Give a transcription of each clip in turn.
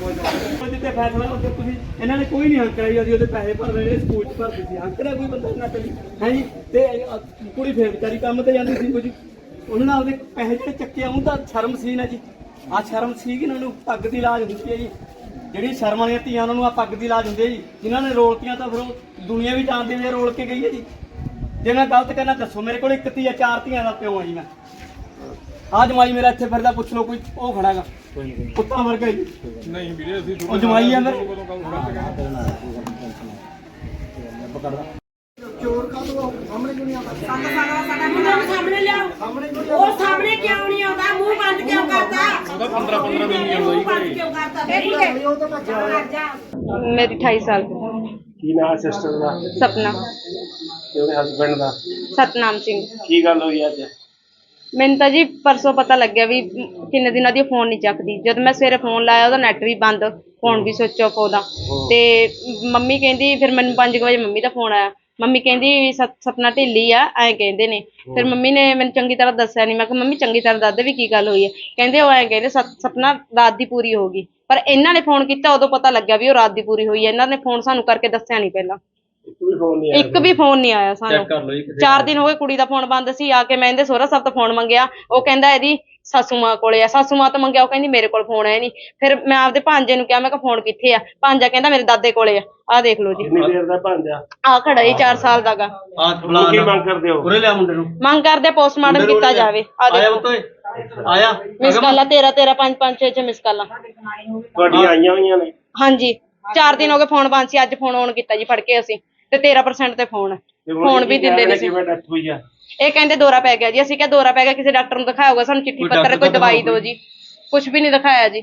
ਜਿੱਤੇ ਫੈਸਲਾ ਉੱਥੇ ਤੁਸੀਂ ਇਹਨਾਂ ਨੇ ਕੋਈ ਨਹੀਂ ਹੱਕ ਕਰਾਈ ਅਸੀਂ ਉਹਦੇ ਪੈਸੇ ਭਰ ਰਹੇ ਸਕੂਲ ਚ ਭਰਦੇ ਸੀ ਹੱਕ ਦਾ ਕੋਈ ਬੰਦਾ ਨਾ ਕਰੀ ਹੈ ਜੀ ਤੇ ਕੁੜੀ ਫੇਰ ਵਿਚਾਰੀ ਕੰਮ ਤੇ ਜਾਂਦੀ ਸੀ ਕੁਝ। ਉਹਨਾਂ ਨਾਲ ਉਹਦੇ ਪੈਸੇ ਜਿਹੜੇ ਚੱਕੇ ਆਉਂ ਤਾਂ ਸ਼ਰਮ ਸੀ ਨਾ ਜੀ ਆ ਸ਼ਰਮ ਸੀ ਕਿ ਉਹਨਾਂ ਨੂੰ ਪੱਗ ਦੀ ਲਾਜ ਹੁੰਦੀ ਹੈ ਜੀ। ਜਿਹੜੀ ਸ਼ਰਮ ਵਾਲੀਆਂ ਧੀਆਂ ਉਹਨਾਂ ਨੂੰ ਆ ਪੱਗ ਦੀ ਲਾਜ ਹੁੰਦੀ ਹੈ ਜੀ। ਜਿਨ੍ਹਾਂ ਨੇ ਰੋਲਤੀਆਂ ਤਾਂ ਫਿਰ ਉਹ ਦੁਨੀਆ ਵੀ ਜਾਣਦੀ ਵੀ ਰੋਲ ਕੇ ਗਈ ਹੈ ਜੀ ਜੇ ਮੈਂ ਗਲਤ ਕਰਨਾ ਦੱਸੋ ਮੇਰੇ ਕੋਲ ਇੱਕ ਧੀ ਆ, ਚਾਰ ਧੀਆਂ ਦਾ ਪਿਓ ਆ ਜੀ ਮੈਂ ਆ ਜਮਾਈ ਮੇਰਾ ਇੱਥੇ ਫਿਰਦਾ ਪੁੱਛ ਲਓ ਕੋਈ ਉਹ ਖੜਾਗਾ। ਕੁੱਤਾ ਵਰਗਾ ਜੀ ਨਹੀਂ ਵੀਰੇ ਅਸੀਂ ਉਹ ਜਮਾਈ ਆ ਮੇਰੇ ਸਾਹਮਣੇ ਲਿਆਓ ਉਹ ਸਾਹਮਣੇ ਕਿਉਂ ਨਹੀਂ ਆਉਂਦਾ ਮੂੰਹ ਬੰਦ ਕਿਉਂ ਕਰਦਾ ਉਹਦਾ 15 15 ਦਿਨ ਨਹੀਂ ਆਉਂਦਾ ਮੂੰਹ ਜੀ ਬੰਦ ਘਰੇ ਕਿਉਂ ਕਰਦਾ ਠੀਕ ਹੈ ਉਹ ਤਾਂ ਜਾ ਮੇਰੀ 28 ਸਾਲ ਦੀ ਕੀ ਨਾਂ ਸਿਸਟਰ ਦਾ ਸਪਨਾ ਤੇ ਉਹਦੇ ਹਸਬੰਡ ਦਾ ਸਤਨਾਮ ਸਿੰਘ ਕੀ ਗੱਲ ਹੋਈ ਅੱਜ ਮੈਨੂੰ ਤਾਂ ਜੀ ਪਰਸੋਂ ਪਤਾ ਲੱਗਿਆ ਵੀ ਕਿੰਨੇ ਦਿਨਾਂ ਦੀ ਫੋਨ ਨਹੀਂ ਚੱਕਦੀ। ਜਦ ਮੈਂ ਸਵੇਰੇ ਫੋਨ ਲਾਇਆ ਉਹਦਾ ਨੈਟ ਵੀ ਬੰਦ ਫੋਨ ਵੀ ਸੁੱਚ ਆਫ ਉਹਦਾ। ਤੇ ਮੰਮੀ ਕਹਿੰਦੀ ਫਿਰ ਮੈਨੂੰ 5 ਵਜੇ ਮੰਮੀ ਦਾ ਫੋਨ ਆਇਆ। ਮੰਮੀ ਕਹਿੰਦੀ ਸਤ- ਸਪਨਾ ਢਿੱਲੀ ਆ ਐਂ ਕਹਿੰਦੇ ਨੇ। ਫਿਰ ਮੰਮੀ ਨੇ ਮੈਨੂੰ ਚੰਗੀ ਤਰ੍ਹਾਂ ਦੱਸਿਆ ਨਹੀਂ ਮੈਂ ਕਿਹਾ ਮੰਮੀ ਚੰਗੀ ਤਰ੍ਹਾਂ ਦੱਸ ਦੇ ਵੀ ਕੀ ਗੱਲ ਹੋਈ ਹੈ ਕਹਿੰਦੇ ਉਹ ਐਂ ਕਹਿੰਦੇ ਸਤ- ਸਪਨਾ ਰਾਤ ਦੀ ਪੂਰੀ ਹੋ ਗਈ। ਪਰ ਇਹਨਾਂ ਨੇ ਫੋਨ ਕੀਤਾ ਉਦੋਂ ਪਤਾ ਲੱਗਿਆ ਵੀ ਉਹ ਰਾਤ ਦੀ ਪੂਰੀ ਹੋਈ ਹੈ ਇਹਨਾਂ ਨੇ ਫੋਨ ਸਾਨੂੰ ਕਰਕੇ ਦੱਸਿਆ ਨਹੀਂ ਪਹਿਲਾਂ। ਵੀ ਫੋਨ ਨਹੀਂ ਆਇਆ ਇੱਕ ਵੀ ਫੋਨ ਨਹੀਂ ਆਇਆ ਸਾਨੂੰ। ਚਾਰ ਦਿਨ ਹੋ ਗਏ ਕੁੜੀ ਦਾ ਫੋਨ ਬੰਦ ਸੀ ਆ ਕੇ ਮੈਂ ਇਹਦੇ ਸਹੁਰਾ ਸਾਹਿਬ ਤੋਂ ਫੋਨ ਮੰਗਿਆ। ਉਹ ਕਹਿੰਦਾ ਇਹਦੀ ਸਾਸੂ ਮਾਂ ਕੋਲੇ ਆ। ਸਾਸੂ ਮਾਂ ਤੋਂ ਮੰਗਿਆ ਉਹ ਕਹਿੰਦੀ ਮੇਰੇ ਕੋਲ ਫੋਨ ਹੈ ਨਹੀਂ ਫਿਰ ਮੈਂ ਆਪਦੇ ਭਾਂਜੇ ਨੂੰ ਕਿਹਾ ਮੈਂ ਕਿਹਾ ਫੋਨ ਕਿੱਥੇ ਆ? ਭਾਂਜਾ ਕਹਿੰਦਾ ਮੇਰੇ ਦਾਦੇ ਕੋਲੇ ਆ। ਆਹ ਦੇਖ ਲਓ ਜੀ। ਕਿੰਨੀ ਦੇਰ ਦਾ ਭਾਂਜਾ? ਆ ਖੜਾ ਹੀ 4 ਸਾਲ ਦਾਗਾ ਤੁਸੀਂ ਕੀ ਮੰਗ ਕਰਦੇ ਹੋ? ਉਰੇ ਲਿਆ ਮੁੰਡੇ ਨੂੰ। ਮੰਗ ਕਰਦੇ ਪੋਸਟਮਾਰਟਮ ਕੀਤਾ ਜਾਵੇ। ਆ ਆਇਆ ਦੇਖੋ ਉੱਤੇ ਆਇਆ? ਮਿਸ ਕਾਲਾ 13 13 5 5 6 6 ਮਿਸ ਕਾਲਾ। ਤੁਹਾਡੀਆਂ ਆਈਆਂ ਹੋਈਆਂ ਨੇ? ਹਾਂਜੀ। 4 ਦਿਨ ਹੋ ਗਏ ਫੋਨ ਬੰਦ ਸੀ ਅੱਜ ਫੋਨ ਆਨ ਕੀਤਾ ਜੀ ਫੜ ਕੇ ਅਸੀਂ। ਤੇ 13% ਤੇ ਫੋਨ ਫੋਨ ਵੀ ਦਿੰਦੇ ਨਹੀਂ ਸੀ। ਕਿਵੇਂ ਡੈਥ ਹੋਈ ਆ? ਇਹ ਕਹਿੰਦੇ ਦੌਰਾ ਪੈ ਗਿਆ ਜੀ। ਅਸੀਂ ਕਿਹਾ ਦੌਰਾ ਪੈ ਗਿਆ ਕਿਸੇ ਡਾਕਟਰ ਨੂੰ ਦਿਖਾਇਆ ਹੋਗਾ ਸਾਨੂੰ ਚਿੱਠੀ ਪੱਤਰ ਕੋਈ ਦਵਾਈ ਦਿਓ ਜੀ। ਕੁਝ ਵੀ ਨਹੀਂ ਦਿਖਾਇਆ ਜੀ।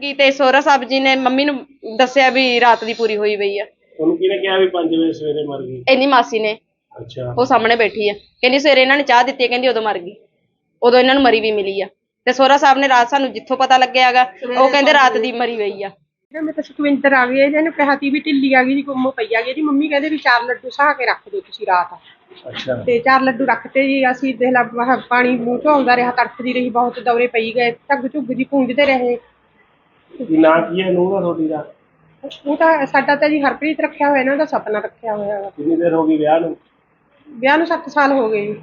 ਕੀ ਤੇ ਸੋਹਰਾ ਸਾਹਿਬ ਜੀ ਨੇ ਮੰਮੀ ਨੂੰ ਦੱਸਿਆ ਵੀ ਰਾਤ ਦੀ ਪੂਰੀ ਹੋਈ ਪਈ ਆ। ਤੁਹਾਨੂੰ ਕਿਹਨੇ ਕਿਹਾ ਵੀ 5 ਵਜੇ ਸਵੇਰੇ ਮਰ ਗਈ? ਇੰਨੀ ਮਾਸੀ ਨੇ। ਅੱਛਾ। ਉਹ ਸਾਹਮਣੇ ਬੈਠੀ ਆ। ਕਹਿੰਦੀ ਸਵੇਰੇ ਇਹਨਾਂ ਨੇ ਚਾਹ ਦਿੱਤੀ ਆ, ਕਹਿੰਦੀ ਉਦੋਂ ਮਰ ਗਈ। ਉਦੋਂ ਇਹਨਾਂ ਨੂੰ ਮਰੀ ਵੀ ਮਿਲੀ ਆ। ਤੇ ਸੋਹਰਾ ਸਾਹਿਬ ਨੇ ਰਾਤ ਸਾਨੂੰ ਜਿੱਥੋਂ ਪਤਾ ਲੱਗਿਆਗਾ ਉਹ ਕਹਿੰਦੇ ਰਾਤ ਦੀ ਮਰੀ ਹੋਈ ਆ। ਮੈਂ ਤਾਂ ਸੁਖਵਿੰਦਰ ਆ ਗਈ ਇਹਨੂੰ ਕਿਹਾ ਤੀ ਵੀ ਢਿੱਲੀ ਆ ਗਈ ਜੀ ਗੁੰਮ ਪਈ ਆ ਗਈ ਜੀ ਮੰਮੀ ਕਹਿੰਦੇ ਵੀ ਚਾਰ ਲੱਡੂ ਸਾਹ ਕੇ ਰੱਖ ਦਿਓ ਤੁਸੀਂ ਰਾਤ। ਅੱਛਾ। ਤੇ ਚਾਰ ਲੱਡੂ ਰੱਖਤੇ ਜੀ ਅਸੀਂ ਦੇਖ ਲਾ ਪਾਣੀ ਮੂੰਹ ਤੋਂ ਆਉਂਦਾ ਰਿਹਾ ਤੜਫਦੀ ਰਹੀ ਬਹੁਤ ਦੌਰੇ ਪਈ ਗਏ ਝੱਗ ਝੁੱਗ ਜੀ ਪੂੰਝਦੇ ਰਹੇ। ਕੀ ਨਾਂ ਕੀ ਹੈ ਨੂੰਹ ਦਾ ਤੁਹਾਡੀ ਦਾ? ਉਹ ਤਾਂ ਸਾਡਾ ਤਾਂ ਜੀ ਹਰਪ੍ਰੀਤ ਰੱਖਿਆ ਹੋਇਆ ਇਹਨਾਂ ਦਾ ਸੁਪਨਾ ਰੱਖਿਆ ਹੋਇਆ। ਵਾ। ਕਿੰਨੀ ਦੇਰ ਹੋ ਗਈ ਵਿਆਹ ਨੂੰ? ਵਿਆਹ ਨੂੰ 7 ਸਾਲ ਹੋ ਗਏ ਜੀ।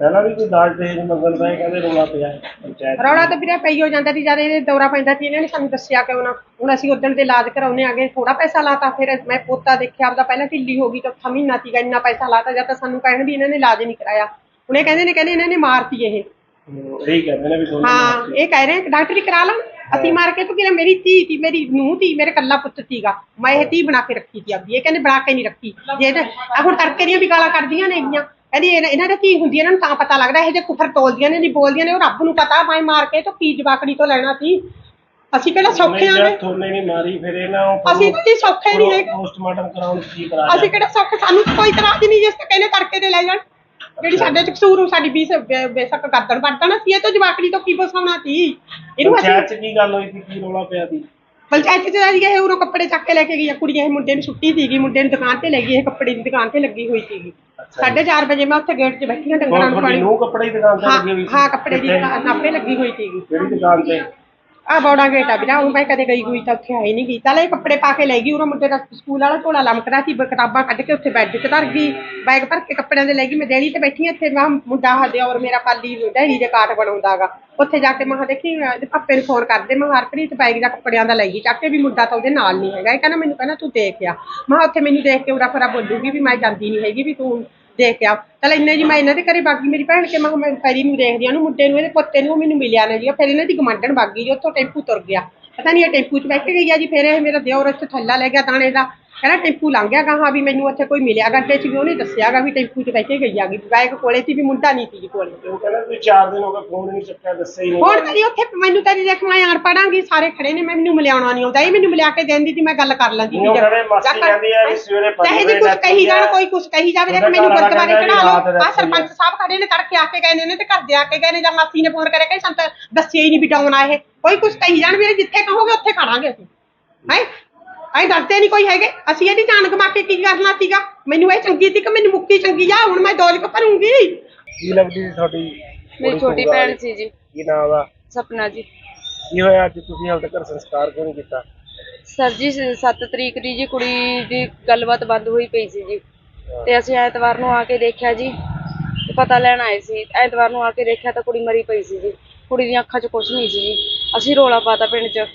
ਪਹਿਲਾਂ ਵੀ ਕੋਈ ਦਾਜ ਦਹੇਜ ਮੰਗਣ ਦਾ ਇਹ ਕਹਿੰਦੇ ਰੋਲਾ ਪਿਆ ਹੈ ਪੰਚਾਇਤ ਰੌਲਾ ਤਾਂ ਵੀਰੇ ਪਈ ਹੋ ਜਾਂਦਾ ਸੀ ਜਦ ਇਹ ਦੌਰਾ ਪੈਂਦਾ ਸੀ ਇਹਨਾਂ ਨੇ ਸਾਨੂੰ ਦੱਸਿਆ ਕਿ ਉਹਨਾਂ ਹੁਣ ਅਸੀਂ ਉਦੋਂ ਤੇ ਇਲਾਜ ਕਰਾਉਣੇ ਆਗੇ ਥੋੜਾ ਪੈਸਾ ਲਾਤਾ ਫਿਰ ਮੈਂ ਪੋਤਾ ਦੇਖਿਆ ਆਪਦਾ ਪਹਿਲਾਂ ਢਿੱਲੀ ਹੋ ਗਈ ਤਾਂ ਅੱਠਾਂ ਮਹੀਨਾ ਸੀਗਾ ਇੰਨਾ ਪੈਸਾ ਲਾਤਾ ਜਦ ਤਾਂ ਸਾਨੂੰ ਕਹਿਣ ਵੀ ਇਹਨਾਂ ਨੇ ਇਲਾਜ ਨਹੀਂ ਕਰਾਇਆ। ਹੁਣ ਇਹ ਕਹਿੰਦੇ ਨੇ ਕਹਿੰਦੇ ਇਹਨਾਂ ਨੇ ਮਾਰਤੀ ਇਹ। ਹਮ, ਇਹੀ ਕਹਿੰਦੇ ਨੇ ਵੀ ਦੋਨੋਂ ਹਾਂ ਇਹ ਕਹਿ ਰਹੇ ਡਾਕਟਰੀ ਕਰਾ ਲਾਂ। ਅਸੀਂ ਮਾਰ ਕੇ ਤੂੰ ਕਿਹਾ ਮੇਰੀ ਧੀ ਤੀ ਮੇਰੀ ਨੂੰਹ ਤੀ ਮੇਰੇ ਕੱਲਾ ਪੁੱਤ ਸੀਗਾ। ਮੈਂ ਇਹ ਧੀ ਬਣਾ ਕੇ ਰੱਖੀ ਸੀ ਆਪਦੀ ਇਹ ਕਹਿੰਦੇ ਬਣਾ ਕੇ ਨਹੀਂ ਰੱਖੀ। ਜੇ ਆ ਹੁਣ ਤੜਕੇ ਦੀਆਂ ਵੀ ਗਾਲਾਂ ਕੱਢਦੀਆਂ ਨੇ ਹੈਗੀਆਂ ਕਹਿੰਦੀ ਇਹਨਾਂ ਇਹਨਾਂ ਦੀ ਧੀ ਹੁੰਦੀ ਹੈ, ਇਹਨਾਂ ਨੂੰ ਤਾਂ ਪਤਾ ਲੱਗਦਾ ਇਹ ਜੇ ਕੁਫਰ ਤੋਲਦੀਆਂ ਨੇ ਨਹੀਂ ਬੋਲਦੀਆਂ ਨੇ ਉਹ ਰੱਬ ਨੂੰ ਪਤਾ ਮੈਂ ਮਾਰ ਕੇ ਤਾਂ ਕੀ ਜਵਾਕੜੀ ਤੋਂ ਲੈਣਾ ਸੀ। ਅਸੀਂ ਕਿਹੜਾ ਸੌਖੇ ਆਂਗੇ। ਜਦ ਥੋਨੇ ਨਹੀਂ ਮਾਰੀ ਫਿਰ ਇਹਨਾਂ ਨੂੰ ਅਸੀਂ ਜੀ ਸੌਖੇ ਨਹੀਂ ਹੈਗੇ। ਪੋਸਟਮਾਰਟਮ ਕਰਾਉਣ ਕੀ ਕਰਾ ਅਸੀਂ ਕਿਹੜਾ ਸੌਖੇ ਸਾਨੂੰ ਤਾਂ ਕੋਈ ਤਰ੍ਹਾਂ ਦੀ ਨਹੀਂ ਜਿਸ ਤੇ ਕਹਿੰਦੇ ਤੜਕੇ ਤੇ ਲੈ ਜਾਣ। ਜਿਹੜੀ ਸਾਡੇ ਚ ਕਸੂਰ ਉਹ ਸਾਡੀ ਬੀਸ ਬੇ- ਬੇਸ਼ੱਕ ਗਰਦਨ ਵੱਢਣਾ ਸੀ ਇਹ ਤਾਂ ਜਵਾਕੜੀ ਤੋਂ ਕੀ ਬਸਾਉਣਾ ਸੀ? ਇਹਨੂੰ ਅਸੀਂ ਪੰਚਾਇਤ ਚ ਕੀ ਗੱਲ ਹੋਈ ਸੀ ਕੀ ਰੋਲਾ ਪਿਆ ਸੀ? ਪੰਚਾਇਤ ਚ ਜੀ ਇਹ ਉਰੋਂ ਕੱਪੜੇ ਚੱਕ ਕੇ ਲੈ ਕੇ ਗਈ ਆ ਕੁੜੀ ਇਹ ਮੁੰਡੇ ਨੂੰ ਛੁੱਟੀ ਸੀਗੀ ਮੁੰਡੇ ਨੂੰ ਦੁਕਾਨ ਤੇ ਲੈ ਗਈ ਇਹ ਕੱਪੜੇ ਦੀ ਦੁਕਾਨ ਤੇ ਲੱਗੀ ਹੋਈ ਸੀਗੀ। ਸਾਢੇ ਚਾਰ ਵਜੇ ਮੈਂ ਉੱਥੇ ਗੇਟ 'ਚ ਬੈਠੀ ਡੰਗਰਾਂ ਹੁਣ ਨੂੰ ਤੁਹਾਡੀ ਪਾਣੀ ਨੂੰ ਕੱਪੜੇ ਦੀ ਦੁਕਾਨ ਤੇ ਹਾਂ ਲੱਗੀ ਹੋਈ ਸੀ। ਹਾਂ ਕੱਪੜੇ ਦੀ ਕਿੱਥੇ? ਦੁਕਾਨ ਆਪੇ ਲੱਗੀ ਹੋਈ ਸੀਗੀ। ਕਿਹੜੀ ਦੁਕਾਨ ਤੇ? ਆ ਬੌੜਾ ਗੇਟ ਆ ਵੀਰਾ ਉਹ ਮੈਂ ਕਦੇ ਗਈ ਗਈ ਤਾਂ ਉੱਥੇ ਆਈ ਨਹੀਂ ਗਈ ਚੱਲ ਇਹ ਕੱਪੜੇ ਪਾ ਕੇ ਲੈ ਗਈ, ਉਰੋਂ ਮੁੰਡੇ ਦਾ ਸਕੂਲ ਵਾਲਾ ਝੋਲਾ ਲਮਕਦਾ ਸੀ, ਬ- ਕਿਤਾਬਾਂ ਕੱਢ ਕੇ ਉੱਥੇ ਬੈੱਡ 'ਤੇ ਧਰ ਗਈ, ਬੈਗ ਭਰ ਕੇ ਕੱਪੜਿਆਂ ਦੇ ਲੈ ਗਈ, ਮੈਂ ਦੇਣੀ ਤੇ ਬੈਠੀ ਹਾਂ ਇੱਥੇ, ਮੈਂ ਕਿਹਾ, ਮੁੰਡਾ ਹੱਦੇ ਔਰ ਮੇਰਾ ਪਾਲੀ ਡੈਰੀ ਦੇ ਕਾਟ ਬਣਾਉਂਦਾਗਾ ਉੱਥੇ ਜਾ ਕੇ ਮੈਂ ਕਿਹਾ, ਦੇਖੀ ਅਹ ਇਹਦੇ ਪਾਪੇ ਨੂੰ ਫੋਨ ਕਰਦੇ, ਮੈਂ ਕਿਹਾ, ਹਰਪ੍ਰੀਤ ਬੈਗ ਦਾ ਕੱਪੜਿਆਂ ਦਾ ਲੈ ਗਈ, ਚੱਕ ਕੇ ਵੀ ਮੁੰਡਾ ਤਾਂ ਉਹਦੇ ਨਾਲ ਨਹੀਂ ਹੈਗਾ। ਇਹ ਕਹਿੰਦਾ, ਮੈਨੂੰ ਕਹਿੰਦਾ, ਤੂੰ ਦੇਖ ਆ। ਮੈਂ ਕਿਹਾ, ਉੱਥੇ ਮੈਨੂੰ ਦੇਖ ਕੇ ਉਰਾ ਫਰਾ ਬੋਲੂਗੀ ਵੀ ਮੈਂ ਜਾਂਦੀ ਨਹੀਂ ਹੈਗੀ, ਵੀ ਤੂੰ ਦੇਖ ਕੇ ਆ ਚਲ ਇੰਨੇ ਜੀ ਮੈਂ ਇਹਨਾਂ ਦੇ ਘਰੇ ਬਾਗੀ, ਮੇਰੀ ਭੈਣ ਕੇ ਮੈਂ ਕਿਹਾ ਮੈਂ ਫੈਰੀ ਨੂੰ ਦੇਖਦੀ ਆ ਉਹਨੂੰ ਮੁੰਡੇ ਨੂੰ, ਇਹਦੇ ਪੁੱਤੇ ਨੂੰ, ਮੈਨੂੰ ਮਿਲਿਆ ਨਾ ਜੀ ਫਿਰ ਇਹਨਾਂ ਦੀ ਗਮੰਡਣ ਬਾਗੀ ਜੀ, ਉੱਥੋਂ ਟੈਂਪੂ ਤੁਰ ਗਿਆ। ਪਤਾ ਨਹੀਂ ਇਹ ਟੈਂਪੂ 'ਚ ਬੈਠ ਕੇ ਗਈ ਆ ਜੀ, ਫਿਰ ਇਹ ਮੇਰਾ ਦਿਓਰ ਇੱਥੇ ਥੱਲਾ ਲੈ ਗਿਆ ਦਾਣੇ ਦਾ। ਕਹਿੰਦਾ ਟੈਂਪੂ ਲੰਘ ਗਿਆ ਗਾਹਾਂ ਵੀ ਮੈਨੂੰ ਉੱਥੇ ਕੋਈ ਮਿਲਿਆ ਗੱਡੇ 'ਚ ਵੀ ਉਹਨੇ ਦੱਸਿਆਗਾ ਵੀ ਟੈਂਪੂ 'ਚ ਬੈਠ ਕੇ ਗਈ ਆਗੀ ਬਾਈਕ ਕੋਲੇ ਸੀ ਵੀ ਮੁੰਡਾ ਨਹੀਂ ਸੀ ਜੀ ਕੋਲੇ। ਉਹ ਕਹਿੰਦਾ ਵੀ 4 ਦਿਨ ਹੋ ਗਏ ਫੋਨ ਨਹੀਂ ਚੱਕਿਆ ਦੱਸਿਆ ਹੀ ਨਹੀਂ। ਹੁਣ ਤੇਰੀ ਉੱਥੇ ਮੈਨੂੰ ਤਾਂ ਦੇਖ ਮੈਂ ਆਣ ਪੜਾਂਗੀ ਸਾਰੇ ਖੜੇ ਨੇ ਮੈਨੂੰ ਮਿਲਿਆਉਣਾ ਨਹੀਂ ਆਉਂਦਾ। ਇਹ ਮੈਨੂੰ ਮਿਲਿਆ ਕੇ ਦੇਣ ਦੀ ਸੀ ਮੈਂ ਗੱਲ ਕਰ ਲੈਂਦੀ ਨਹੀਂ, ਉਹ ਕਹਿੰਦੇ ਮਾਸੀ ਕਹਿੰਦੀ ਆ ਵੀ ਸਵੇਰੇ ਪੰਜ ਚਾਹੇ ਜੀ ਕੁਝ ਕਹੀ ਜਾਣ। ਕੋਈ ਕੁਝ ਕਹੀ ਜਾਵੇ। ਦੇਖ ਮੈਨੂੰ ਗੁਰਦੁਆਰੇ ਚੜਾ ਲਓ। ਆ। ਸਰਪੰਚ ਸਾਹਿਬ ਖੜੇ ਨੇ ਤੜਕੇ ਆ ਕੇ ਗਏ ਨੇ ਤੇ ਘਰ ਦੇ ਆ ਕੇ ਗਏ ਨੇ ਜਾਂ ਮਾਸੀ ਨੇ ਫੋਨ ਕਰਿਆ ਕਿ ਸੰਤ ਦੱਸਿਆ ਹੀ ਨਹੀਂ ਬਿਟਾਉਣਾ ਇਹ। ਕੋਈ ਕੁਝ ਕਹੀ ਜਾਣ ਵੀ ਜਿੱਥੇ ਕਹੋਗੇ ਉੱਥੇ ਖੜਾਂਗੇ ਅਸੀਂ। ਹੈ? ਅਸੀਂ ਡਰਦੇ ਨਹੀਂ ਕੋਈ ਹੈਗੇ। ਅਸੀਂ ਇਹਦੀ ਜਾਨ ਗਮਾ ਕੇ ਕੀ ਕਰਨਾ ਸੀਗਾ? ਮੈਨੂੰ ਇਹ ਚੰਗੀ ਸੀ ਕਿ ਮੈਨੂੰ ਮੁਕਤੀ ਚੰਗੀ ਆ ਹੁਣ ਮੈਂ ਕ ਭਰੂੰਗੀ। ਕੀ ਲੱਗਦੀ ਸੀ ਤੁਹਾਡੀ ਮੇਰੀ ਛੋਟੀ ਭੈਣ ਸੀ ਜੀ। ਕੀ ਨਾਮ ਦਾ ਸਪਨਾ ਜੀ। ਕੀ ਹੋਇਆ ਅੱਜ ਤੁਸੀਂ ਹਾਲ ਤੱਕ ਸੰਸਕਾਰ ਕਿਉਂ ਨਹੀਂ ਕੀਤਾ? ਸਰ ਜੀ 7 ਤਰੀਕ ਦੀ ਜੀ ਕੁੜੀ ਦੀ ਗੱਲਬਾਤ ਬੰਦ ਹੋਈ ਪਈ ਸੀ ਜੀ। ਤੇ ਅਸੀਂ ਐਤਵਾਰ ਨੂੰ ਆ ਕੇ ਦੇਖਿਆ ਜੀ ਤੇ ਪਤਾ ਲੈਣ ਆਏ ਸੀ। ਐਤਵਾਰ ਨੂੰ ਆ ਕੇ ਦੇਖਿਆ ਤਾਂ ਕੁੜੀ ਮਰੀ ਪਈ ਸੀ ਜੀ। ਕੁੜੀ ਦੀਆਂ ਅੱਖਾਂ 'ਚ ਕੁਝ ਨਹੀਂ ਸੀ ਜੀ। ਅਸੀਂ ਰੋਲਾ ਪਾਤਾ ਪਿੰਡ 'ਚ।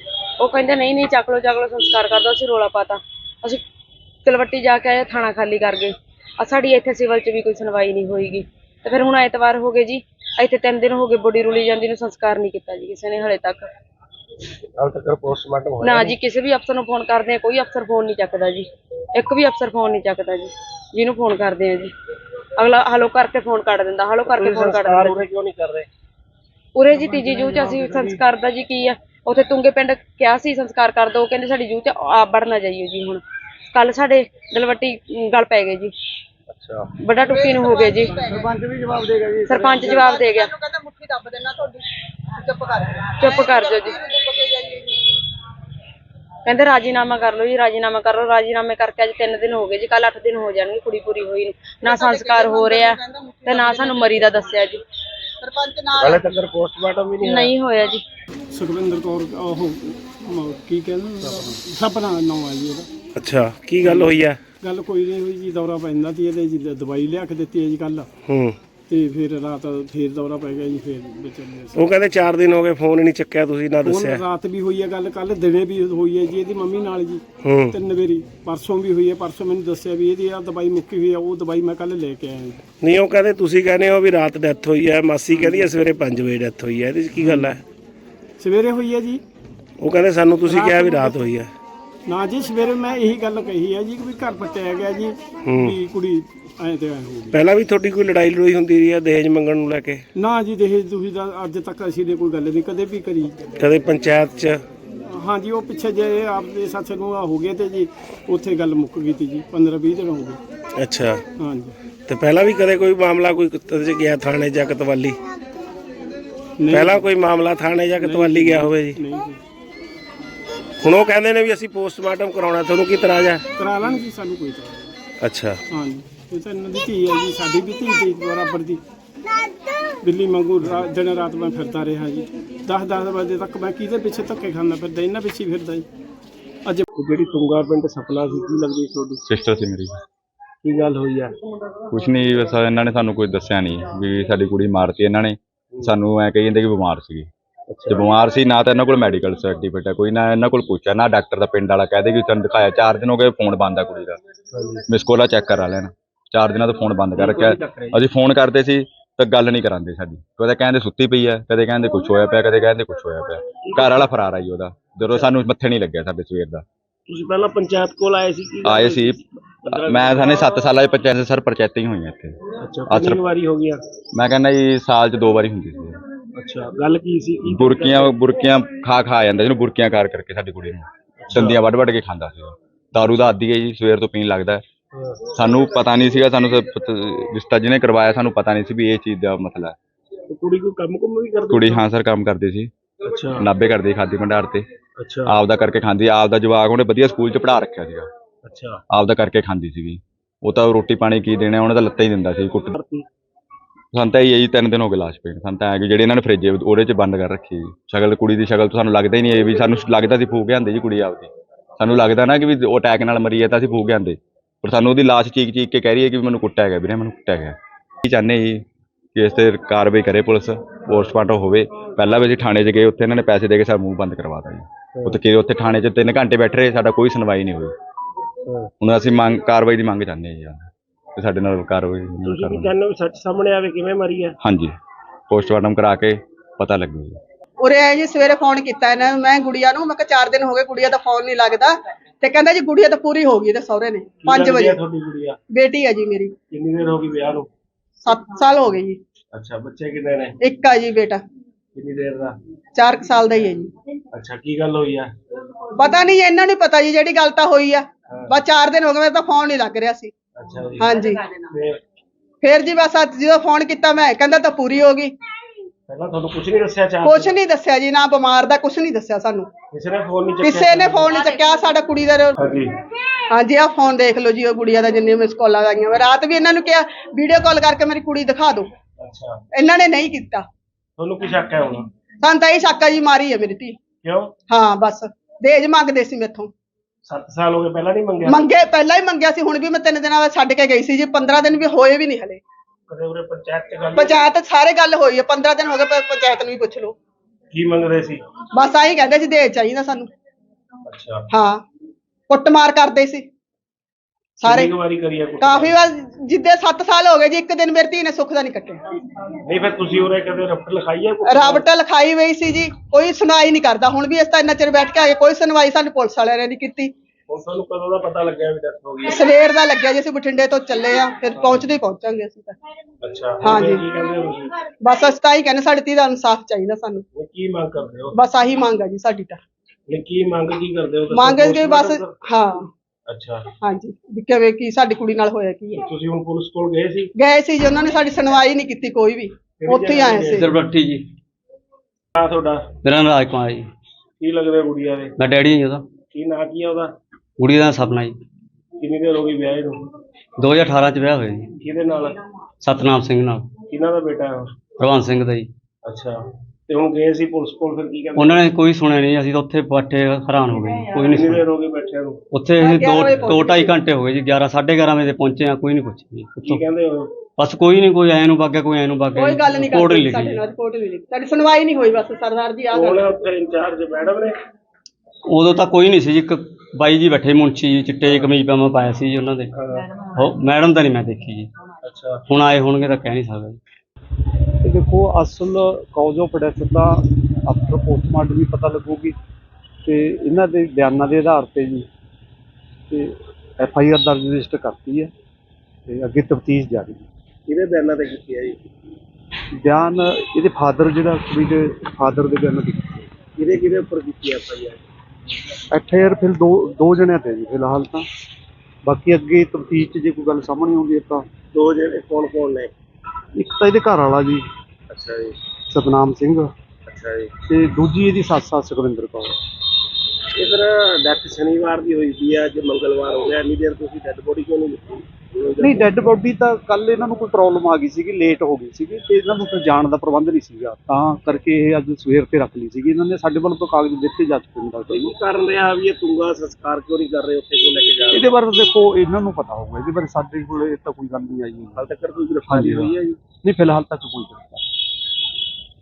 ਉਹ ਕਹਿੰਦੇ ਨਹੀਂ ਨਹੀਂ ਚੱਕ ਲਓ ਚੱਕ ਲਓ ਸੰਸਕਾਰ ਕਰ ਦਿਓ ਅਸੀਂ ਰੋਲਾ ਪਾਤਾ ਅਸੀਂ ਤਲਵੱਟੀ ਜਾ ਕੇ ਆਏ ਥਾਣਾ ਖਾਲੀ ਕਰ ਗਏ। ਆ ਸਾਡੀ ਇੱਥੇ ਸਿਵਲ 'ਚ ਵੀ ਕੋਈ ਸੁਣਵਾਈ ਨਹੀਂ ਹੋਈਗੀ। ਤੇ ਫਿਰ ਹੁਣ ਐਤਵਾਰ ਹੋ ਗਏ ਜੀ। ਇੱਥੇ ਤਿੰਨ ਦਿਨ ਹੋ ਗਏ ਬੋਡੀ ਰੁਲੀ ਜਾਂਦੀ ਨੂੰ ਸੰਸਕਾਰ ਨਹੀਂ ਕੀਤਾ ਜੀ ਕਿਸੇ ਨੇ ਹਲੇ ਤੱਕ। ਹਾਲ ਤੱਕ ਪੋਸਟਮਾਰਟਮ ਹੋਇਆ ਨਾ ਜੀ ਕਿਸੇ ਵੀ ਅਫਸਰ ਨੂੰ ਫੋਨ ਕਰਦੇ ਆ ਕੋਈ ਅਫਸਰ ਫੋਨ ਨਹੀਂ ਚੱਕਦਾ ਜੀ। ਇੱਕ ਵੀ ਅਫਸਰ ਫੋਨ ਨਹੀਂ ਚੱਕਦਾ ਜੀ। ਜਿਹਨੂੰ ਫੋਨ ਕਰਦੇ ਆ ਜੀ। ਅਗਲਾ ਹਲੋ ਕਰਕੇ ਫੋਨ ਕੱਟ ਦਿੰਦਾ ਹਲੋ ਕਰਕੇ ਫੋਨ ਕੱਟ ਦਿੰਦਾ। ਉਰੇ ਕਿਉਂ ਨਹੀਂ ਕਰ ਰਹੇ? ਉਰੇ ਜੀ ਤੀਜੀ ਜੂਹ ਚ ਅਸੀਂ ਸੰਸਕਾਰ ਦਾ ਜੀ ਕੀ ਆ? ਉੱਥੇ ਤੁੰਗੇ ਪਿੰਡ ਕਿਹਾ ਸੀ ਸੰਸਕਾਰ ਕਰ ਦੋ ਕਹਿੰਦੇ ਸਾਡੀ ਜੂਹ ਚ ਆ ਵੜ ਨਾ ਜਾਈਓ ਜੀ ਹੁਣ। ਕੱਲ ਸਾਡੇ ਦਲਵੱਟੀ ਗਲ ਪੈ ਗਏ ਜੀ। ਅੱਛਾ। ਵੱਡਾ ਟੁੱਕੀ ਨੂੰ ਹੋ ਗਿਆ ਜੀ। ਸਰਪੰਚ ਵੀ ਜਵਾਬ ਦੇਗਾ ਜੀ। ਸਰਪੰਚ ਜਵਾਬ ਦੇ ਗਿਆ। ਕਹਿੰਦਾ ਮੁੱਠੀ ਦੱਬ ਦੇਣਾ ਤੁਹਾਡੀ। ਚੁੱਪ ਕਰ ਚੁੱਪ ਕਰ ਜਾਓ ਜੀ। ਕਹਿੰਦੇ ਰਾਜੀਨਾਮਾ ਕਰ ਲਓ ਜੀ ਰਾਜੀਨਾਮਾ ਕਰ ਲਓ। ਰਾਜੀਨਾਮੇ ਕਰਕੇ ਅੱਜ 3 ਦਿਨ ਹੋ ਗਏ ਜੀ ਕੱਲ 8 ਦਿਨ ਹੋ ਜਾਣਗੇ ਕੁੜੀ ਪੂਰੀ ਹੋਈ ਨਾ। ਸੰਸਕਾਰ ਹੋ ਰਿਹਾ ਤੇ ਨਾ ਸਾਨੂੰ ਮਰੀ ਦਾ ਦੱਸਿਆ ਜੀ। ਹਾਲੇ ਤੱਕ ਪੋਸਟਮਾਰਟਮ ਵੀ ਨਹੀਂ ਹੋਇਆ। ਨਹੀਂ ਹੋਇਆ ਜੀ। ਸੁਖਵਿੰਦਰ ਕੌਰ ਉਹ ਮ- ਕੀ ਕਹਿੰਦੇ ਸਪਨਾ ਨਾਮ ਆ ਜੀ ਇਹਦਾ। ਅੱਛਾ ਕੀ ਗੱਲ ਹੋਈ ਆ? ਗੱਲ ਕੋਈ ਨਹੀਂ ਹੋਈ ਜੀ ਦੌਰਾ ਪੈਂਦਾ ਸੀ ਇਹਦੇ ਜੀ ਦਵਾਈ ਲਿਆ ਕੇ ਦਿੱਤੀ ਹੈ ਜੀ ਕੱਲ ਹੂੰ। ਤੇ ਫਿਰ ਰਾਤ ਫਿਰ ਦੌਰਾ ਪੈ ਗਿਆ ਜੀ ਫਿਰ ਵਿਚਾਰੇ ਉਹ ਕਹਿੰਦੇ 4 ਦਿਨ ਹੋ ਗਏ ਫੋਨ ਹੀ ਨਹੀਂ ਚੱਕਿਆ ਤੁਸੀਂ ਨਾ ਹੁਣ ਦੱਸਿਆ। ਰਾਤ ਵੀ ਹੋਈ ਹੈ ਗੱਲ ਕੱਲ ਦਿਨੇ ਵੀ ਹੋਈ ਹੈ ਜੀ ਇਹਦੀ ਮੰਮੀ ਨਾਲ ਜੀ ਹੂੰ। ਤਿੰਨ ਵਾਰੀ ਪਰਸੋਂ ਵੀ ਹੋਈ ਹੈ ਪਰਸੋਂ ਮੈਨੂੰ ਦੱਸਿਆ ਵੀ ਇਹਦੀ ਆ ਦਵਾਈ ਮੁੱਕੀ ਹੋਈ ਆ ਉਹ ਦਵਾਈ ਮੈਂ ਕੱਲ ਲੈ ਕੇ ਆਇਆ ਜੀ। ਨਹੀਂ ਉਹ ਕਹਿੰਦੇ ਤੁਸੀਂ ਕਹਿੰਦੇ ਹੋ ਵੀ ਰਾਤ ਡੈਥ ਹੋਈ ਹੈ ਮਾਸੀ ਕਹਿੰਦੀ ਹੈ ਸਵੇਰੇ 5 ਵਜੇ ਡੈਥ ਹੋਈ ਹੈ ਇਹਦੇ 'ਚ ਕੀ ਗੱਲ ਹੈ ਸਵੇਰੇ ਹੋਈ ਹੈ ਜੀ। ਉਹ ਕਹਿੰਦੇ ਸਾਨੂੰ ਤੁਸੀਂ ਕਿਹਾ ਵੀ ਰਾਤ ਹੋਈ ਹੈ ਨਾ ਜੀ ਸਵੇਰੇ ਮੈਂ ਇਹੀ ਗੱਲ ਕਹੀ ਹੈ ਜੀ ਕਿ ਵੀ ਘਰ ਪਟਿਆ ਗਿਆ ਜੀ ਵੀ ਕੁੜੀ ਐਂ ਤੇ ਐਂ ਹੋ ਗਈ। ਪਹਿਲਾਂ ਵੀ ਤੁਹਾਡੀ ਕੋਈ ਲੜਾਈ ਲੜੋਈ ਹੁੰਦੀ ਰਹੀ ਹੈ ਦਹੇਜ ਮੰਗਣ ਨੂੰ ਲੈ ਕੇ? ਨਾ ਜੀ ਦੇਖ ਤੁਸੀਂ ਤਾਂ ਅੱਜ ਤੱਕ ਅਸੀਂ ਨੇ ਕੋਈ ਗੱਲ ਨਹੀਂ ਕਦੇ ਵੀ ਕਰੀ। ਕਦੇ ਪੰਚਾਇਤ 'ਚ? ਹਾਂਜੀ ਉਹ ਪਿੱਛੇ ਜੇ ਆਪਦੇ ਸੱਚ ਨੂੰ ਆ ਹੋ ਗਏ ਤੇ ਜੀ ਉੱਥੇ ਗੱਲ ਮੁੱਕ ਗਈ ਤੀ ਜੀ 15 20 ਦਿਨ ਹੋ ਗਏ। ਅੱਛਾ। ਹਾਂਜੀ ਤੇ ਪਹਿਲਾਂ ਵੀ ਕਦੇ ਕੋਈ ਮਾਮਲਾ ਕੋਈ ਕੁੱਤੇ 'ਚ ਗਿਆ ਥਾਣੇ ਜਾਂ ਕਤਵਾਲੀ? ਨਹੀਂ। ਪਹਿਲਾਂ ਕੋਈ ਮਾਮਲਾ ਥਾਣੇ ਜਾਂ ਕਤਵਾਲੀ ਗਿਆ ਹੋਵੇ ਜੀ? ਨਹੀਂ ਜੀ। ਹੁਣ ਉਹ ਕਹਿੰਦੇ ਨੇ ਵੀ ਅਸੀਂ ਪੋਸਟਮਾਰਟਮ ਕਰਾਉਣਾ ਤੁਹਾਨੂੰ ਕੀ ਇਤਰਾਜ਼ ਹੈ? ਕਰਾ ਲੈਣ ਜੀ ਸਾਨੂੰ ਕੋਈ ਤਰ੍ਹਾਂ ਅੱਛਾ। ਹਾਂਜੀ। ਇਹ ਤਾਂ ਇਹਨਾਂ ਦੀ ਧੀ ਹੈ ਜੀ ਸਾਡੀ ਵੀ ਧੀ ਦੀ ਬਰਾਬਰ ਦੀ ਬਿੱਲੀ ਵਾਂਗੂ ਰਾ- ਦਿਨ ਰਾਤ ਮੈਂ ਫਿਰਦਾ ਰਿਹਾ ਜੀ। 10 10 ਵਜੇ ਤੱਕ ਮੈਂ ਕਿਹਦੇ ਪਿੱਛੇ ਧੱਕੇ ਖਾਂਦਾ ਫਿਰਦਾ ਇਹਨਾਂ ਪਿੱਛੇ ਹੀ ਫਿਰਦਾ ਜੀ। ਅੱਜ ਜਿਹੜੀ ਤੁੰਗਾ ਪਿੰਡ ਸਪਨਾ ਸੀ ਕੀ ਲੱਗਦੀ ਤੁਹਾਡੀ? ਸਿਸਟਰ ਸੀ ਮੇਰੀ। ਕੀ ਗੱਲ ਹੋਈ ਆ? ਕੁਛ ਨਹੀਂ ਬਸ ਇਹਨਾਂ ਨੇ ਸਾਨੂੰ ਕੋਈ ਦੱਸਿਆ ਨਹੀਂ ਵੀ ਸਾਡੀ ਕੁੜੀ ਮਾਰਤੀ ਇਹਨਾਂ ਨੇ। ਸਾਨੂੰ ਐ ਕਹੀ ਜਾਂਦੇ ਕਿ ਬਿਮਾਰ ਸੀਗੀ। ਜੇ ਬਿਮਾਰ ਸੀ ਨਾ ਤਾਂ ਇਹਨਾਂ ਕੋਲ ਮੈਡੀਕਲ ਸਰਟੀਫਿਕੇਟ ਹੈ ਕੋਈ ਨਾ ਇਹਨਾਂ ਕੋਲ ਪੁੱਛਿਆ ਨਾ ਡਾਕਟਰ ਦਾ ਪਿੰਡ ਵਾਲਾ ਕਹਦੇ ਕਿ ਤੁਹਾਨੂੰ ਦਿਖਾਇਆ ਚਾਰ ਦਿਨ ਹੋ ਗਏ ਫੋਨ ਬੰਦ ਆ ਕੁੜੀ ਦਾ। ਮਿਸ ਕੋਲਾ ਚੈੱਕ ਕਰਾ ਲੈਣਾ। ਚਾਰ ਦਿਨਾਂ ਤੋਂ ਫੋਨ ਬੰਦ ਕਰ ਰੱਖਿਆ। ਅਸੀਂ ਫੋਨ ਕਰਦੇ ਸੀ ਤਾਂ ਗੱਲ ਨਹੀਂ ਕਰਾਂਦੇ ਸਾਡੀ। ਕਦੇ ਕਹਿੰਦੇ ਸੁੱਤੀ ਪਈ ਹੈ ਕਦੇ ਕਹਿੰਦੇ ਕੁਝ ਹੋਇਆ ਪਿਆ ਕਦੇ ਕਹਿੰਦੇ ਕੁਝ ਹੋਇਆ ਪਿਆ। ਘਰ ਵਾਲਾ ਫਰਾਰ ਆ ਜੀ ਉਹਦਾ। ਜਦੋਂ ਸਾਨੂੰ ਮੱਥੇ ਨਹੀਂ ਲੱਗਿਆ ਸਾਡੇ ਸਵੇਰ ਦਾ। ਤੁਸੀਂ ਪਹਿਲਾਂ ਪੰਚਾਇਤ ਕੋਲ ਆਏ ਸੀ ਕੀ ਆਏ ਹੋਈ? ਸੀ ਮੈਂ ਸਾਨੇ 7 ਸਾਲਾਂ ਦੇ ਪੰਚਾਇਤ ਸਰ ਪੰਚਾਇਤਾਂ ਹੀ ਹੋਈਆਂ ਇੱਥੇ। ਅੱਛਾ ਕਿੰਨੀ ਵਾਰੀ ਹੋ ਗਿਆ ਮੈਂ ਕਹਿੰਦਾ ਜੀ ਸਾਲ 'ਚ ਦੋ ਵਾਰੀ ਹੁੰਦੀ ਸੀ। ਅੱਛਾ ਗੱਲ ਕੀ ਸੀ? ਕੀ ਬੁਰਕੀਆਂ ਬੁਰਕੀਆਂ ਖਾ ਖਾ ਜਾਂਦਾ ਜਿਹਨੂੰ ਬੁਰਕੀਆਂ ਕਾਰ ਕਰਕੇ ਸਾਡੀ ਕੁੜੀ ਨੂੰ। ਦੰਦੀਆਂ ਵੱਢ ਵੱਢ ਕੇ ਖਾਂਦਾ ਸੀ। ਦਾਰੂ ਦਾ ਆਦੀ ਹੈ ਜੀ ਸਵੇਰ ਤੋਂ ਪੀਣ ਲੱਗਦਾ ਹੈ। ਸਾਨੂੰ ਪਤਾ ਨਹੀਂ ਸੀਗਾ ਸਾਨੂੰ ਪਤ- ਰਿਸ਼ਤਾ ਜਿਹਨੇ ਕਰਵਾਇਆ ਸਾਨੂੰ ਪਤਾ ਨਹੀਂ ਸੀ ਵੀ ਇਹ ਚੀਜ਼ ਦਾ ਮਸਲਾ ਹੈ। ਤੇ ਕੁੜੀ ਕੋਈ ਕੰਮ ਕੁਮ ਵੀ ਕਰਦੀ ਕੁੜੀ ਹਾਂ ਸਰ ਕੰਮ ਕਰਦੀ ਸੀ। ਅੱਛਾ। ਨਾਭੇ ਕਰਦੀ ਖਾਦੀ ਭੰਡਾਰ ਤੇ। ਅੱਛਾ। ਆਪਦਾ ਕਰਕੇ ਖਾਂਦੀ ਆਪਦਾ ਜਵਾਕ ਉਹਨੇ ਵਧੀਆ ਸਕੂਲ 'ਚ ਪੜ੍ਹਾ ਰੱਖਿਆ ਸੀਗਾ। ਅੱਛਾ। ਆਪਦਾ ਕਰਕੇ ਖਾਂਦੀ ਸੀਗੀ। ਉਹ ਤਾਂ ਰੋਟੀ ਪਾਣੀ ਕੀ ਦੇਣਾ ਉਹਨੇ ਤਾਂ ਲੱਤਾਂ ਹੀ ਦਿੰਦਾ ਸੀ ਕੁੱਟ ਕਰਤੀ। ਸਾਨੂੰ ਤਾਂ ਇਹ ਹੀ ਤਿੰਨ ਦਿਨ ਹੋ ਗਏ ਲਾਸ਼ ਪੇਣ ਸਾਨੂੰ ਤਾਂ ਐ ਕਿ ਜਿਹੜੇ ਇਹਨਾਂ ਨੇ ਫ੍ਰਿਜ ਉਹਦੇ 'ਚ ਬੰਦ ਕਰ ਰੱਖੀ। ਸੀ। ਸ਼ਕਲ ਕੁੜੀ ਦੀ ਸ਼ਕਲ ਤੋਂ ਸਾਨੂੰ ਲੱਗਦਾ ਹੀ ਨਹੀਂ ਇਹ ਵੀ ਸਾਨੂੰ ਲੱਗਦਾ ਸੀ ਫੂਕ ਆਂਦੇ ਜੀ ਕੁੜੀ ਆਪਦੀ। ਸਾਨੂੰ ਲੱਗਦਾ ਨਾ ਕਿ ਵੀ ਉਹ ਅਟੈਕ ਨਾਲ ਮਰੀ ਹੈ ਤਾਂ ਅਸੀਂ ਫੂਕ ਆਂਦੇ ਪਰ ਸਾਨੂੰ ਉਹਦੀ ਲਾਸ਼ ਚੀਕ ਚੀਕ ਕੇ ਕਹਿ ਰਹੀ ਹੈ ਕਿ ਵੀ ਮੈਨੂੰ ਕੁੱਟਿਆ ਗਿਆ ਵੀਰੇ ਮੈਨੂੰ ਕੁੱਟਿਆ ਗਿਆ। ਕੀ ਚਾਹੁੰਦੇ ਜੀ? ਕਿ ਇਸ ਤੇ ਕਾਰਵਾਈ ਕਰੇ ਪੁਲਿਸ ਪੋਸਟਮਾਰਟਮ ਹੋਵੇ। ਪਹਿਲਾਂ ਵੀ ਅਸੀਂ ਥਾਣੇ 'ਚ ਗਏ ਉੱਥੇ ਇਹਨਾਂ ਨੇ ਪੈਸੇ ਦੇ ਕੇ ਸਾਡਾ ਮੂੰਹ ਬੰਦ ਕਰਵਾਤਾ ਜੀ। ਉੱਥੇ ਕਿ ਉੱਥੇ ਥਾਣੇ 'ਚ 3 ਘੰਟੇ ਬੈਠੇ ਰਹੇ ਸਾਡਾ ਕੋਈ ਸੁਣਵਾਈ ਨਹੀਂ ਹੋਈ। ਹੁਣ ਅਸੀਂ ਮੰਗ ਕਾਰਵਾਈ ਦੀ ਮੰਗ ਚਾਹੁੰਦੇ ਹਾਂ ਜੀ। ਤੇ ਸਾਡੇ ਨਾਲ ਕਾਰਵਾਈ ਤੁਸੀਂ ਕੀ ਕਹਿੰਦੇ ਹੋ ਸੱਚ ਸਾਹਮਣੇ ਆਵੇ ਕਿਵੇਂ ਮਰੀ ਆ। ਹਾਂਜੀ। ਪੋਸਟਮਾਰਟਮ ਕਰਾ ਕੇ ਪਤਾ ਲੱਗੂ ਜੀ। ਉਰੇ ਆਏ ਜੀ ਸਵੇਰੇ ਫੋਨ ਕੀਤਾ ਇਹਨਾਂ ਨੂੰ ਮੈਂ ਗੁੜੀਆ ਨੂੰ ਮੈਂ ਕਿਹਾ 4 ਦਿਨ ਹੋ ਗਏ ਗੁੜੀਆ ਦਾ ਫੋਨ ਨਹੀਂ ਲੱਗਦਾ। ਤੇ ਕਹਿੰਦਾ ਜੀ ਗੁੜੀਆ ਤਾਂ ਪੂਰੀ ਹੋ ਗਈ ਤੇ ਸਹੁਰੇ ਨੇ। 5 ਕੀ ਵਜੇ। ਆ ਤੁਹਾਡੀ ਕੁੜੀ ਆ ਬੇਟੀ ਹੈ ਜੀ ਮੇਰੀ। ਕਿੰਨੀ ਦੇਰ ਹੋ ਗਈ ਵਿਆਹ ਨੂੰ? 7 ਸਾਲ ਹੋ ਗਏ ਜੀ। ਅੱਛਾ ਬੱਚੇ ਕਿੰਨੇ ਨੇ? ਇੱਕ ਆ ਜੀ ਬੇਟਾ। ਕਿੰਨੀ ਦੇਰ ਦਾ? 4 ਸਾਲ ਦਾ ਹੀ ਹੈ ਜੀ। ਅੱਛਾ ਕੀ ਗੱਲ ਹੋਈ ਆ? ਪਤਾ ਨਹੀਂ ਇਹਨਾਂ ਨੂੰ ਪਤਾ ਜੀ ਜਿਹੜੀ ਗੱਲ ਤਾਂ ਹੋਈ ਆ। ਬਸ 4 ਦਿਨ ਹੋ ਗਏ ਮੇਰਾ ਤਾਂ ਫੋਨ ਨਹੀਂ ਲੱਗ ਰਿਹਾ ਸੀ। ਅੱਛਾ ਜੀ। ਹਾਂਜੀ। ਫਿਰ ਜੀ ਬਸ ਅੱਜ ਜਦੋਂ ਫੋਨ ਕੀਤਾ ਮੈਂ ਕਹਿੰਦਾ ਤਾਂ ਪੂਰੀ ਹੋ ਗਈ। ਪਹਿਲਾਂ ਤੁਹਾਨੂੰ ਕੁਝ ਨਹੀਂ ਦੱਸਿਆ ਚਾਹ ਕੁਛ ਨਹੀਂ ਦੱਸਿਆ ਜੀ ਨਾ ਬਿਮਾਰ ਦਾ ਕੁਛ ਨਹੀਂ ਦੱਸਿਆ ਸਾਨੂੰ। ਕਿਸੇ ਨੇ ਫੋਨ ਨਹੀਂ ਚੱਕਿਆ? ਕਿਸੇ ਨੇ ਫੋਨ ਨਹੀਂ ਚੱਕਿਆ ਸਾਡਾ ਕੁੜੀ ਦਾ ਰੋ- ਹਾਂਜੀ। ਹਾਂਜੀ ਆ ਫੋਨ ਦੇਖ ਲਓ ਜੀ ਉਹ ਗੁੜੀਆ ਦਾ ਜਿੰਨੇ ਮਿਸ ਕਾਲਾਂ ਆਈਆਂ ਮੈਂ ਰਾਤ ਵੀ ਇਹਨਾਂ ਨੂੰ ਕਿਹਾ ਵੀਡੀਓ ਕਾਲ ਕਰਕੇ ਮੇਰੀ ਕੁੜੀ ਦਿਖਾ ਦਿਓ। ਅੱਛਾ। ਇਹਨਾਂ ਨੇ ਨਹੀਂ ਕੀਤਾ। ਤੁਹਾਨੂੰ ਕੀ ਸ਼ੱਕ ਹੈ ਹੁਣ? ਸਾਨੂੰ ਤਾਂ ਇਹ ਸ਼ੱਕਾ ਜੀ ਮਾਰੀ ਹੈ ਮੇਰੀ ਧੀ। ਕਿਉਂ? ਹਾਂ ਬਸ। ਦੇਜ ਮੰਗਦੇ ਸੀ ਮੇਥੋਂ। 7 ਸਾਲ ਹੋ ਗਏ ਪਹਿਲਾਂ ਨਹੀਂ ਮੰਗਿਆ ਮੰਗੇ ਪਹਿਲਾਂ ਹੀ ਮੰਗਿਆ ਸੀ ਹੁਣ ਵੀ ਮੈਂ ਤਿੰਨ ਦਿਨਾਂ ਬਾਅਦ ਛੱਡ ਕੇ ਗਈ ਸੀ ਜੀ 15 ਦਿਨ ਵੀ ਹੋਏ ਵੀ ਨਹੀਂ ਹਲੇ। ਕਦੇ ਉਰੇ ਪੰਚਾਇਤ ਚ ਗੱਲ ਪੰਚਾਇਤ ਸਾਰੇ ਗੱਲ ਹੋਈ ਹੈ 15 ਦਿਨ ਹੋ ਗਏ ਪ- ਪੰਚਾਇਤ ਨੂੰ ਵੀ ਪੁੱਛ ਲਓ। ਕੀ ਮੰਗਦੇ ਸੀ? ਬਸ ਆਹੀ ਕਹਿੰਦੇ ਸੀ ਦੇਜ ਚਾਹੀਦਾ ਸਾਨੂੰ। ਅੱਛਾ। ਹਾਂ ਕੁੱਟਮਾਰ ਕਰਦੇ ਸੀ। ਸਾਰੇ ਕਿੰਨੀ ਵਾਰੀ ਕਰੀ ਆ? ਕਾਫੀ ਵਾਰ ਜਿੱਦੇ 7 ਸਾਲ ਹੋ ਗਏ ਜੀ ਇੱਕ ਦਿਨ ਮੇਰੀ ਧੀ ਨੇ ਸੁੱਖ ਦਾ ਨਹੀਂ ਕੱਟਿਆ ਨਹੀਂ ਫਿਰ ਤੁਸੀਂ ਉਰੇ ਕਦੇ ਰਫਟ ਲਿਖਾਈ ਹੈ ਕੁੱਟ? ਰਾਬਟ ਲਿਖਾਈ ਹੋਈ ਸੀ ਜੀ ਕੋਈ ਸੁਣਾਈ ਨਹੀਂ ਕਰਦਾ ਹੁਣ ਵੀ ਇਸ ਤਾਂ ਇੰਨਾ ਚਿਰ ਬੈਠ ਕੇ ਕੋਈ ਸੁਣਵਾਈ ਸਾਨੂੰ ਪੁਲਿਸ ਵਾਲਿਆਂ ਨੇ ਨਹੀਂ ਕੀਤੀ ਹੁਣ ਤੁਹਾਨੂੰ ਕਦੋਂ ਦਾ ਪਤਾ ਲੱਗਿਆ ਵੀ ਡੈਥ ਹੋ ਗਈ ਹੈ? ਸਵੇਰ ਦਾ ਲੱਗਿਆ ਜੀ ਅਸੀਂ ਬਠਿੰਡੇ ਤੋਂ ਚੱਲੇ ਆ ਫਿਰ ਪਹੁੰਚਦੇ ਹੀ ਪਹੁੰਚਾਂਗੇ ਅਸੀਂ ਤਾਂ ਅੱਛਾ ਹਾਂਜੀ। ਕੀ ਕਹਿੰਦੇ ਹੋ ਤੁਸੀਂ ਬਸ ਅਸੀਂ ਤਾਂ ਹੀ ਕਹਿੰਦੇ ਸਾਡੀ ਧੀ ਦਾ ਇਨਸਾਫ ਚਾਹੀਦਾ ਸਾਨੂੰ ਇਹ ਕੀ ਮੰਗ ਕਰਦੇ ਹੋ ਬਸ ਆਹੀ ਮੰਗ ਆ ਜੀ ਸਾਡੀ ਤਾਂ ਨਹੀਂ ਕੀ ਮੰਗ ਕੀ ਕਰਦੇ ਹੋ ਦੱਸੋ, ਮੰਗ ਹੈ ਕਿ ਬਸ? ਹਾਂ ਅੱਛਾ। ਹਾਂਜੀ। ਵੀ ਕਿਵੇਂ ਕੀ ਸਾਡੀ ਕੁੜੀ ਨਾਲ ਹੋਇਆ ਕੀ ਹੈ। ਤੁਸੀਂ ਹੁਣ ਪੁਲਿਸ ਕੋਲ ਗਏ ਸੀ? ਗਏ ਸੀ ਜੀ ਉਹਨਾਂ ਨੇ ਸਾਡੀ ਸੁਣਵਾਈ ਨਹੀਂ ਕੀਤੀ ਕੋਈ ਵੀ। ਉੱਥੇ ਹੀ ਆਏ ਸੀ। ਦਰਬੱਟੀ ਜੀ। ਆ ਤੁਹਾਡਾ? ਮੇਰਾ ਨਾਮ ਰਾਜ ਕੁਮਾਰ ਜੀ। ਕੀ ਲੱਗਦਾ ਗੁੜੀਆ ਦੇ? ਮੈਂ ਡੈਡੀ ਜੀ ਉਹਦਾ। ਕੀ ਨਾਂ ਕੀ ਆ ਉਹਦਾ? ਕੁੜੀ ਦਾ ਸਪਨਾ ਜੀ। ਕਿੰਨੀ ਦੇਰ ਹੋ ਗਈ ਵਿਆਹ ਨੂੰ? 2018 ਚ ਵਿਆਹ ਹੋਇਆ ਜੀ। ਕਿਹਦੇ ਨਾਲ? ਸਤਨਾਮ ਸਿੰਘ ਨਾਲ। ਕਿਹਨਾਂ ਦਾ ਬੇਟਾ ਹੈ ਉਹ? ਪ੍ਰਵਾਨ ਸਿੰਘ ਦਾ ਜੀ। ਅੱਛਾ। ਤੇ ਹੁਣ ਗਏ ਸੀ ਪੁਲਿਸ ਕੋਲ ਫਿਰ ਕੀ ਕਹਿੰਦੇ? ਉਹਨਾਂ ਨੇ ਕੋਈ ਸੁਣਿਆ ਨਹੀਂ ਅਸੀਂ ਤਾਂ ਉੱਥੇ ਬੈਠੇ ਹੈਰਾਨ ਹੋ ਗਏ ਕੋਈ ਨਹੀਂ ਕਿੰਨੀ ਸੁਣਿਆ। ਦੇਰ ਹੋ ਗਈ ਬੈਠਿਆਂ ਨੂੰ? ਉੱਥੇ ਅਸੀਂ ਗਿਆਰਾਂ ਵਜੇ ਦੋ ਪਹੁੰਚੇ ਦੋ ਢਾਈ ਘੰਟੇ ਹੋ ਗਏ ਜੀ 11 11:30 ਵਜੇ ਪਹੁੰਚੇ ਆ ਕੋਈ ਨਹੀਂ ਪੁੱਛਿਆ ਜੀ ਕੀ ਉੱਥੋਂ। ਕਹਿੰਦੇ ਹੋ? ਬਸ ਕੋਈ ਨਹੀਂ ਕੋਈ ਐ ਨੂੰ ਵਗ ਗਿਆ ਕੋਈ ਐ ਨੂੰ ਵਗ ਗਿਆ ਕੋਈ ਗੱਲ ਨਹੀਂ ਕਰਦੇ ਲਿਖੀ ਸਾਡੇ ਜੀ। ਨਾਲ ਰਿਪੋਰਟ ਨਹੀਂ ਲਿਖੀ। ਸਾਡੀ ਸੁਣਵਾਈ ਨਹੀਂ ਹੋਈ ਬਸ ਸਰਦਾਰ ਜੀ ਆ ਕੋਲ ਗੱਲ ਉੱਥੇ ਇੰਚਾਰਜ ਮੈਡਮ ਨੇ? ਉਦੋਂ ਤਾਂ ਕੋਈ ਨਹੀਂ ਸੀ ਜੀ ਇੱਕ ਬਾਈ ਜੀ ਬੈਠੇ ਮੁੰਚੀ ਜੀ ਚਿੱਟੇ ਜਿਹੇ ਕਮੀਜ਼ ਪਾਵਾਂ ਪਾਇਆ ਸੀ ਜੀ ਉਹਨਾਂ ਦੇ। ਹੋ। ਮੈਡਮ ਤਾਂ ਨਹੀਂ ਮੈਂ ਦੇਖੀ ਜੀ। ਅੱਛਾ। ਹੁਣ ਆਏ ਹੋਣਗੇ ਤਾਂ ਕਹਿ ਨਹੀਂ ਸਕਦਾ। ਜੀ ਇਹ ਦੇਖੋ ਅਸਲ ਕਾਜ਼ ਆਫ ਡੈਥ ਦਾ ਆਫਟਰ ਪੋਸਟਮਾਰਟਮ ਵੀ ਪਤਾ ਲੱਗੂਗੀ ਤੇ ਇਹਨਾਂ ਦੇ ਬਿਆਨਾਂ ਦੇ ਆਧਾਰ ਤੇ ਜੀ ਤੇ ਐਫ ਆਈ ਆਰ ਦਰਜ ਰਜਿਸਟਰ ਕਰਤੀ ਹੈ ਤੇ ਅੱਗੇ ਤਫਤੀਸ਼ ਜਾਰੀ ਹੈ। ਕਿਹਦੇ ਬਿਆਨਾਂ ਤੇ ਕੀਤੀ ਹੈ ਜੀ? ਬਿਆਨ ਇਹਦੇ ਫਾਦਰ ਜਿਹੜਾ ਕੁੜੀ ਦੇ ਫਾਦਰ ਦੇ ਬਿਆਨ ਦੀ ਕਿਹਦੇ ਕਿਹਦੇ ਉੱਪਰ ਕੀਤੀ F I R F I R ਫਿਰ ਦੋ ਦੋ ਜਣਿਆਂ ਤੇ ਜੀ ਫਿਲਹਾਲ ਤਾਂ। ਬਾਕੀ ਅੱਗੇ ਤਫਤੀਸ਼ 'ਚ ਜੇ ਕੋਈ ਗੱਲ ਸਾਹਮਣੇ ਆਉਂਦੀ ਹੈ ਤਾਂ ਦੋ ਜਿਹੜੇ ਕੌਣ ਕੌਣ ਨੇ? ਇੱਕ ਤਾਂ ਇਹਦੇ ਘਰ ਵਾਲਾ ਜੀ। ਅੱਛਾ ਜੀ। ਸਤਨਾਮ ਸਿੰਘ। ਅੱਛਾ ਜੀ। ਤੇ ਦੂਜੀ ਇਹਦੀ ਸੱਸ ਆ ਸੁਖਵਿੰਦਰ ਕੌਰ। ਇਹ ਫਿਰ ਡੈਥ ਸ਼ਨੀਵਾਰ ਦੀ ਹੋਈ ਸੀ ਅੱਜ ਮੰਗਲਵਾਰ ਹੋ ਗਿਆ। ਇੰਨੀ ਦੇਰ ਤੁਸੀਂ ਡੈੱਡ ਬੋਡੀ ਕਿਉਂ ਨਹੀਂ ਲਿੱਤੀ? ਨਹੀਂ ਡੈੱਡ ਬੋਡੀ ਤਾਂ ਕੱਲ ਇਹਨਾਂ ਨੂੰ ਕੋਈ ਪ੍ਰੋਬਲਮ ਆ ਗਈ ਸੀਗੀ ਲੇਟ ਹੋ ਗਈ ਸੀਗੀ ਤੇ ਇਹਨਾਂ ਨੂੰ ਫਿਰ ਜਾਣ ਦਾ ਪ੍ਰਬੰਧ ਨਹੀਂ ਸੀਗਾ। ਤਾਂ ਕਰਕੇ ਇਹ ਅੱਜ ਸਵੇਰ ਤੇ ਰੱਖ ਲਈ ਸੀਗੀ। ਇਹਨਾਂ ਨੇ ਸਾਡੇ ਵੱਲੋਂ ਤਾਂ ਕਾਗਜ਼ ਦਿੱਤੇ ਜਾ ਚੁੱਕੇ ਨੇ ਡਾਕਟਰ ਨੂੰ। ਕਾਰਨ ਰਿਹਾ ਵੀ ਇਹ ਤੁੰਗਾ ਸੰਸਕਾਰ ਕਿਉਂ ਨਹੀਂ ਕਰ ਰਹੇ ਉੱਥੇ ਕਿਉਂ ਲੈ ਕੇ ਜਾ ਰਹੇ? ਇਹਦੇ ਬਾਰੇ ਦੇਖੋ ਇਹਨਾਂ ਨੂੰ ਪਤਾ ਹੋਊਗਾ। ਇਹਦੇ ਬਾਰੇ ਸਾਡੇ ਕੋਲ ਇਹ ਤਾਂ ਕੋਈ ਗੱਲ ਨਹੀਂ ਆਈ ਹਾਲ ਤੱਕ ਕੋਈ ਗ੍ਰਿਫਤਾਰੀ ਹੋਈ ਹੈ ਜੀ? ਨਹੀਂ ਫਿਲਹਾਲ ਤੱਕ ਕੋਈ।